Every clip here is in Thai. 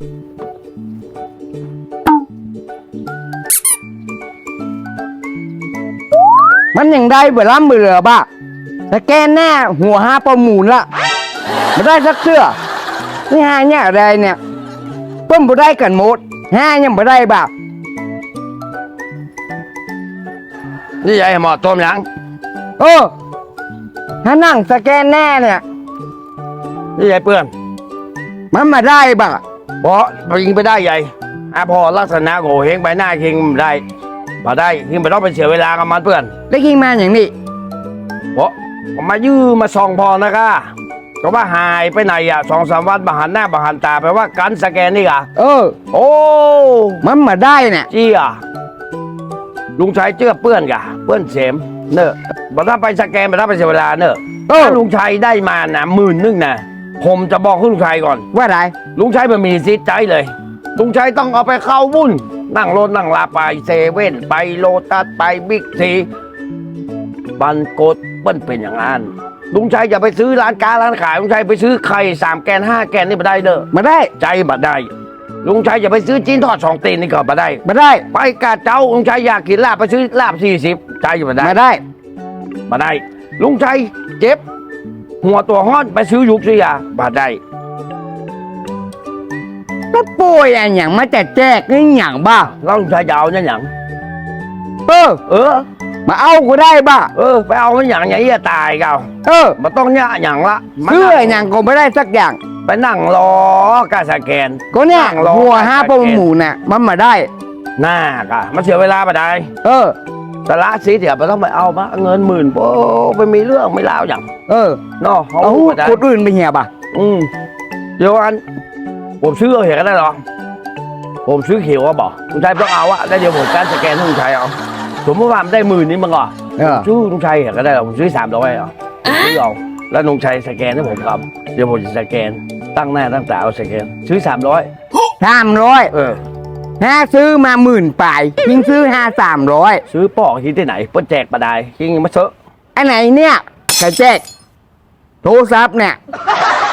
มันยังได้เบล่ำเบลือบ้าแต่แกแน่หัวห้าประมูลละไม่ได้สักเสื้อนี่ห้าเนี่ยอะไรเนี่ยเพิ่มบ่ได้กันหมดห้ายังบ่ได้บ้านี่ยายหมอต้มยังเออถ้านั่งสแกนแน่เนี่ยนี่ยายเปื้อน มันมาได้บ้า เพราะยิงไปได้ใหญ่อาพอลักษณะโง่เฮงใบหน้าเฮงได้มาได้ยิงไปต้องไปเสียเวลากับมันเพื่อนแล้วกินมาอย่างนี้เพราะผมมายื้อมาส่องพอนะคะก็ว่าหายไปไหนอะสองสามวันบาหันหน้าบาหันตาแปลว่ากันสแกนนี่กะเออ โอ้มันมาได้เนี่ยจี้อะลุงชัยเจือเปื้อนกะเปื้อนเสมเนอะบอกถ้าไปสแกนไปถ้าไปเสียเวลาเนอะเออถ้าลุงชัยได้มานะหมื่นนึงนะ ผมจะบอกให้ลุงชัยก่อน ว่าไรลุงชัยมันมีสิทธิ์ใจเลย ลุงชัยต้องเอาไปเข้าบุญนั่งรถนั่งลาไปเซเว่นไปโลตัสไปบิ๊กซีบันกดเปิ้นเป็นอย่างนั้นลุงชัยอย่าไปซื้อร้านค้าร้านขายลุงชัยไปซื้อไข่สามแกนห้าแกนนี่มาได้เด้อมาได้ใจบัดได้ ลุงชัยอย่าไปซื้อจีนทอดสองตีนนี่ก็มาได้มาได้ ไปกาเจ้าลุงชัยอยากกินลาบไปซื้อลาบสี่สิบใจมาได้มาได้มาได้ ลุงชัยเจ็บ หัวตัวห้อนไปซื้อยุกซื้อยามาได้ก็ป่วยอันอย่างมาแต่แจกนี่อย่างบ้าแล้วลุงชัยจะเอาเนี่ยหยังเออเออ มาเอากูได้บ้าเออ ไปเอามันอย่างไงจะตายเก่าเออมันต้องเนี่ยอย่างละมันเสื้ออย่างก็ไม่ได้สักอย่างไปนั่งรอกาสแกน ก็เนี่ยนั่งรอหัวห้าประมูลน่ะ มันมาได้หน้ากะมันเสียเวลาไปได้ เออ สละสิเดี๋ยวไปต้องไปเอามาเงินหมื่นโอ้ไปมีเรื่องไม่เล่าวอย่างเออเนาะเขาเอาไปได้คนอื่นไปเหียบ้าอืมเดี๋ยวอัน ผมซื้อเอาเห็นก็ได้หรอผมซื้อเขียวก็บอกลุงชัยต้องเอาอะแล้วเดี๋ยวผมการสแกนให้ลุงชัยเอาสมมติว่ามันได้หมื่นนี้มันก็เออซื้อลุงชัยเห็นก็ได้หรอผมซื้อสามร้อยอะซื้อเอาแล้วลุงชัยสแกนให้ผมครับ เดี๋ยวผมจะสแกนตั้งหน้าตั้งตาเอาสแกนซื้อสามร้อยสามร้อยเออ ห้าซื้อมาหมื่นปลายยิงซื้อห้าสามร้อยซื้อปอกที่ที่ไหนเปิ้นแจกปลาได้ยิงมาเซอะอันไหนเนี่ยกระแจกโทรศัพท์เนี่ย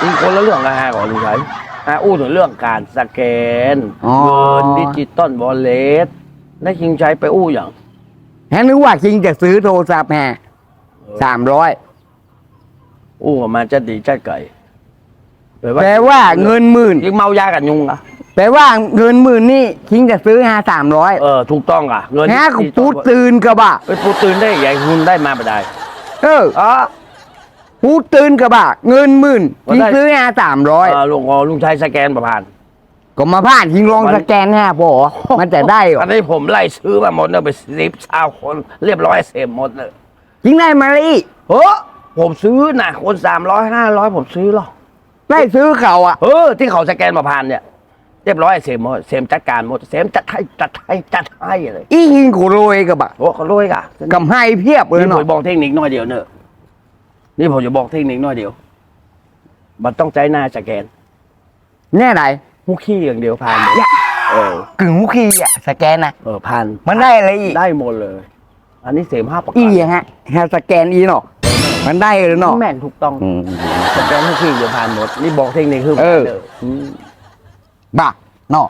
ยิงคนละเรื่องกันฮะก่อนลุงชัยอะอู้ถึงเรื่องการสแกนอ๋อ เงินดิจิตอลวอลเล็ตแล้วยิงชัยไปอู้อย่างแฮนึกว่าคิงจะซื้อโทรศัพท์แฮสามร้อยอู้ออกมาจะดีจะไก่แปลว่าแปลว่าเงินหมื่นยิงเมายากันยุงอะ แปลว่าเงินหมื่นนี่คิงจะซื้อห้าสามร้อยเออถูกต้องอะเงินฮะกูดิจิตอลพูดตื่นกระบะไปพูดตื่นได้ใหญ่คุณได้มาปลาได้เอออ๋อพูดตื่นกระบะเงินหมื่นว่าคิงได้ซื้อห้าสามร้อยเออลุงอ๋อลุงชัยสแกนประพาน ก็มาผ่านคิงลองมันสแกนห้าพอมันจะได้เหรออันนี้ผมไล่ซื้อมาหมดเลยไปสิบสาวคนเรียบร้อยเสร็จหมดเลยคิงได้มาเลยเออผมซื้อนะคนสามร้อยห้าร้อยผมซื้อหรอกได้ซื้อเขาอะ เออที่เขาสแกนประพานเนี่ย เรียบร้อยเสร็จหมดเสร็จจัดการหมดเสร็จจัดให้จัดให้จัดให้เลยอีคิงกูรวยกระบะโอ้เขารวยกะกำให้เพียบเลยนี่ผมเนาะจะบอกเทคนิคน้อยเดียวเนอะนี่ผมจะบอกเทคนิคน้อยเดียว มันต้องใจหน้าสแกนแน่ไหนมุกขี้อย่างเดียวผ่านหมดเออกึ่งมุกคีอะสแกนนะเออผ่านมันได้อะไรอีกได้หมดเลย อันนี้เสมห้าประอีกันฮะฮะสแกนอีเนาะมันได้เลยเนาะแม่นถูกต้องอืม สแกนมุกขี้เดียวผ่านหมดนี่บอกเทคนิคคือเออ ผ่านลยม บ้าเนาะ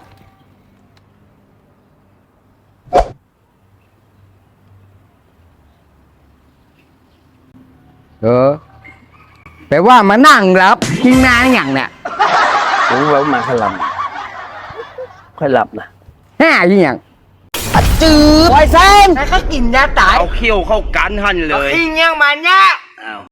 เออแปลว่ามานั่งรับกินนานอย่างเนี่ยผมว่ามาขลับค่อยหลับนะห้ายี่อย่างจืดไวเซนแล้วก็กินยาตายเอาเขี้ยวเข้ากันหันเลยกินยังมันเนี่ยอ้าว